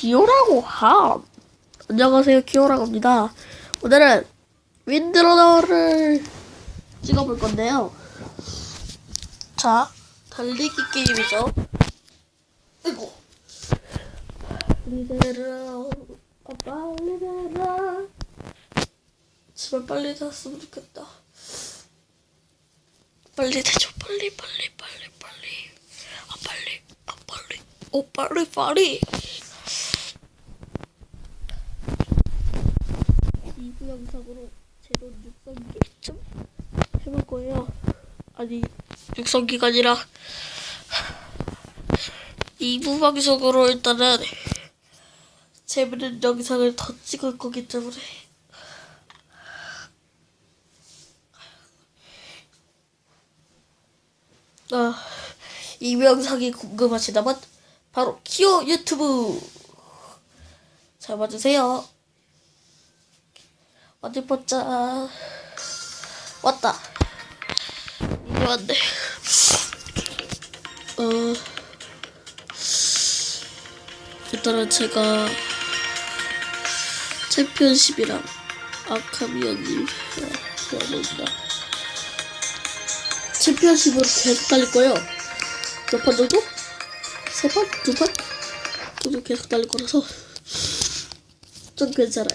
기호라고 함. 안녕하세요, 기호라고 합니다. 오늘은 윈드러너를 찍어볼 건데요. 자, 달리기 게임이죠. 빨리 내라, 아, 빨리 내라. 제발 빨리 잤으면 좋겠다. 빨리 되죠, 빨리, 빨리, 빨리, 빨리. 아, 빨리, 아, 빨리. 오, 빨리, 빨리. 이부 영상으로 제돈 육성기 좀 해볼 거예요. 아니 육성기가 아니라 2부 방송으로 일단은 재밌는 영상을 더 찍을 거기 때문에 아, 이 영상이 궁금하시다면 바로 키오 유튜브 잘 봐주세요. 어디 보자. 왔다. 이게 왔네. 어. 일단은 제가 챔피언십이랑 아카미언님 좋아합니다. 챔피언십으로 계속 달릴 거예요. 몇 판 정도? 세 판? 두 판? 정도 계속 달릴 거라서 좀 괜찮아요.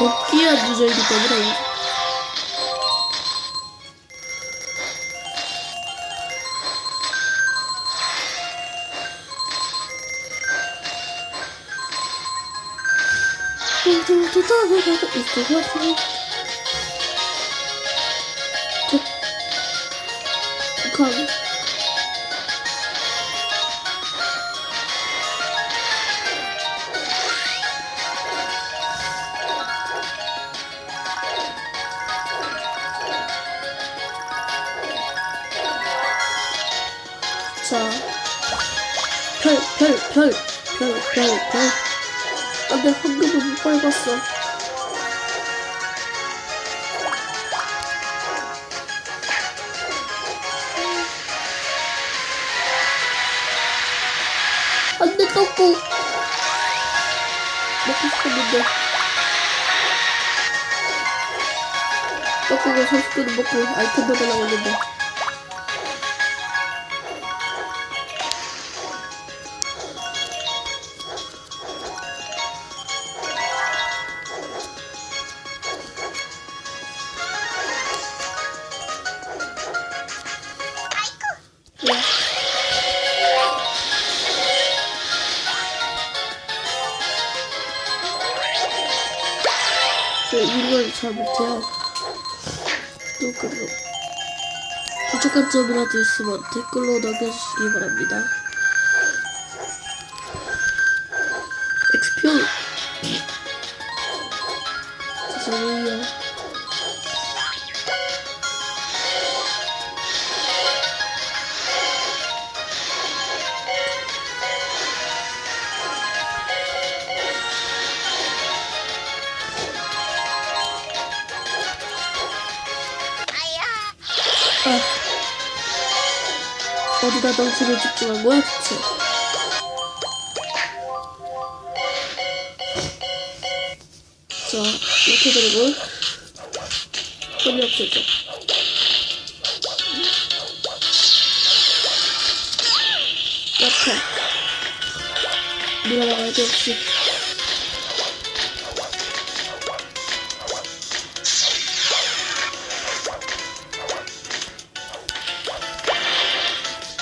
저는 복귀한 유저이기 때문에 이들 자, 별, 별, 별, 별, 별, 별. 아, 내 황금을 못 밟았어. 안 돼, 떡국. 먹고 싶었는데. 떡국을 30분은 먹고 아이템 했는데. 이걸 잘 못해요. 또 그리고 부족한 점이라도 있으면 댓글로 남겨주시기 바랍니다. 엑스표 죄송해요. 어디다 덩치를 집중한 거야, 대체? 자, 이렇게 그리고 소리 없애죠. 이렇게 밀어나가야지, 역시.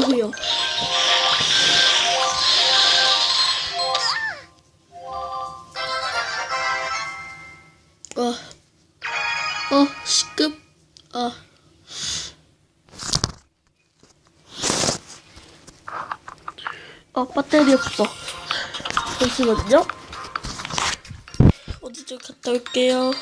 후요. 아, 어, 시급, 아. 아, 배터리 없어. 잠시만요. 어디 좀 갔다 올게요.